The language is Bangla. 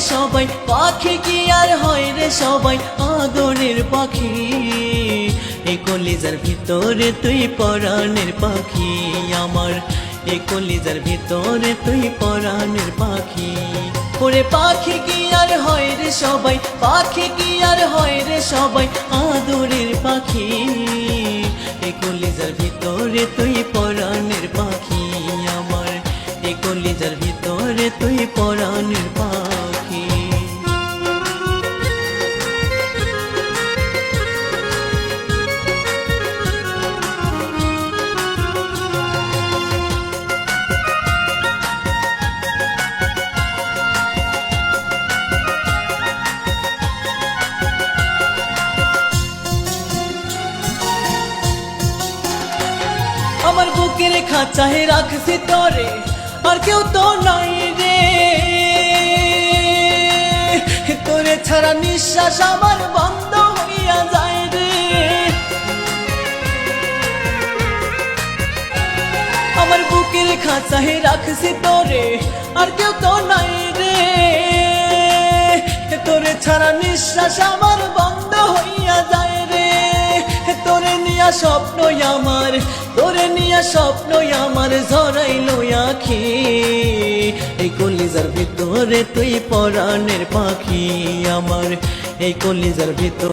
সবাই? পাখি কি আর হয় রে সবাই? আদরের পাখি এই কলিজার ভিতরে তুই পরাণের পাখি আমার। এই কলিজার ভিতরে তুই পরাণের পাখি। ওরে, পাখি কি আর হয় রে সবাই? পাখি কি আর হয় রে সবাই? আদরের পাখি এই কলিজার ভিতরে তুই এই কলিজার ভিতরে তুই পরাণের পাখি আমার বুকের খাঁচায় রাখছি তোরে আর কেউ তো নাই রে। তোরে ছাড়া নিঃশ্বাস আমার বন্ধ হইয়া যায় রে। আমার বুকের খাঁচায় রাখছি তোরে, আর কেউ তো নাই রে। তোরে ছাড়া নিঃশ্বাস আমার বন্ধ হইয়া যায় রে। তোরে নিয়া স্বপ্ন তোরে নিয়া স্বপ্ন আমার ঝরাইল আখি। এই কলিজার ভিতরে তুই পরাণের পাখি আমার। এই কলিজার ভিতর